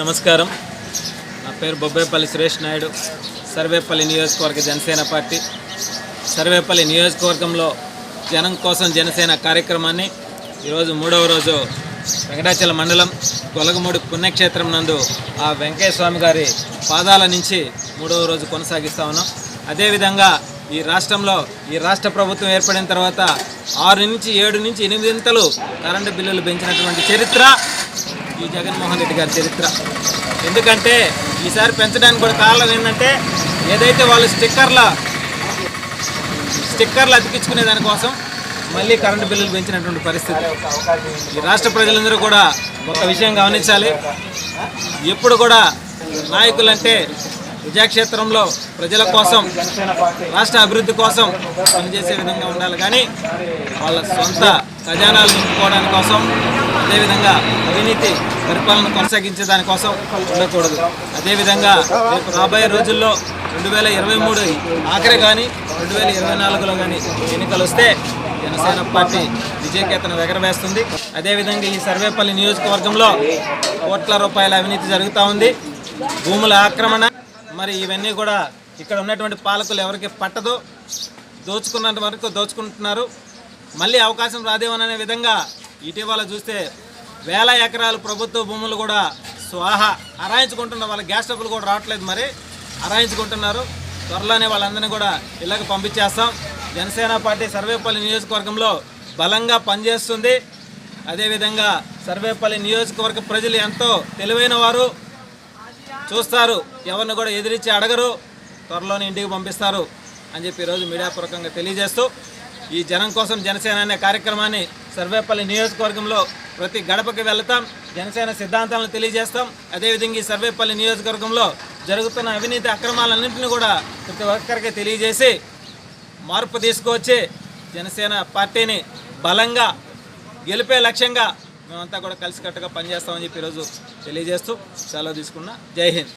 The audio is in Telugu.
నమస్కారం. నా పేరు బొబ్బేపల్లి సురేష్ నాయుడు. సర్వేపల్లి నియోజకవర్గ జనసేన పార్టీ. సర్వేపల్లి నియోజకవర్గంలో జనం కోసం జనసేన కార్యక్రమాన్ని ఈరోజు మూడవ రోజు వెంకటాచల మండలం గొలగమూడి పుణ్యక్షేత్రం నందు ఆ వెంకయ్య స్వామి గారి పాదాల నుంచి మూడవ రోజు కొనసాగిస్తా ఉన్నాం. అదేవిధంగా ఈ రాష్ట్రంలో ఈ రాష్ట్ర ప్రభుత్వం ఏర్పడిన తర్వాత ఆరు నుంచి ఏడు నుంచి ఎనిమిదింతలు కరెంటు బిల్లులు పెంచినటువంటి చరిత్ర ఈ జగన్మోహన్ రెడ్డి గారి చరిత్ర. ఎందుకంటే ఈసారి పెంచడానికి కూడా కారణం ఏంటంటే ఏదైతే వాళ్ళు స్టిక్కర్ల స్టిక్కర్లు అతికించుకునే దానికోసం మళ్ళీ కరెంటు బిల్లులు పెంచినటువంటి పరిస్థితి. ఈ రాష్ట్ర ప్రజలందరూ కూడా ఒక విషయం గమనించాలి. ఎప్పుడు కూడా నాయకులంటే ప్రజాక్షేత్రంలో ప్రజల కోసం రాష్ట్ర అభివృద్ధి కోసం పనిచేసే విధంగా ఉండాలి. కానీ వాళ్ళ సొంత ఖజానాలు నింపుకోవడానికి కోసం అదేవిధంగా అవినీతి పరిపాలన కొనసాగించే దానికోసం ఉండకూడదు. అదేవిధంగా రేపు రాబోయే రోజుల్లో రెండు వేల ఇరవై మూడు ఆఖరి కానీ రెండు వేల ఇరవై నాలుగులో కానీ ఎన్నికలు వస్తే జనసేన పార్టీ విజయకేతను ఎగరవేస్తుంది. అదేవిధంగా ఈ సర్వేపల్లి నియోజకవర్గంలో కోట్ల రూపాయల అవినీతి జరుగుతూ ఉంది. భూముల ఆక్రమణ మరి ఇవన్నీ కూడా ఇక్కడ ఉన్నటువంటి పాలకులు ఎవరికి పట్టదు. దోచుకున్నంత వరకు దోచుకుంటున్నారు. మళ్ళీ అవకాశం రాదేమోననే విధంగా ఇటీవల చూస్తే వేల ఎకరాలు ప్రభుత్వ భూములు కూడా స్వాహ అరాయించుకుంటున్న వాళ్ళ గ్యాస్ డబ్బులు కూడా రావట్లేదు మరి. అరాయించుకుంటున్నారు. త్వరలోనే వాళ్ళందరినీ కూడా ఇళ్ళకి పంపించేస్తాం. జనసేన పార్టీ సర్వేపల్లి నియోజకవర్గంలో బలంగా పనిచేస్తుంది. అదేవిధంగా సర్వేపల్లి నియోజకవర్గ ప్రజలు ఎంతో తెలివైన వారు. చూస్తారు. ఎవరిని కూడా ఎదిరించి అడగరు. త్వరలోనే ఇంటికి పంపిస్తారు అని చెప్పి ఈరోజు మీడియా పూర్వకంగా తెలియజేస్తూ ఈ జనం కోసం జనసేన అనే కార్యక్రమాన్ని సర్వేపల్లి నియోజకవర్గంలో ప్రతి గడపకి వెళ్తాం. జనసేన సిద్ధాంతాలను తెలియజేస్తాం. అదేవిధంగా ఈ సర్వేపల్లి నియోజకవర్గంలో జరుగుతున్న అవినీతి అక్రమాలన్నింటినీ కూడా ప్రతి ఒక్కరికి తెలియజేసి మార్పు తీసుకువచ్చి జనసేన పార్టీని బలంగా గెలిపే లక్ష్యంగా మేమంతా కూడా కలిసికట్టుగా పనిచేస్తామని చెప్పి ఈరోజు తెలియజేస్తూ సెలవు తీసుకున్నా జై హింద్.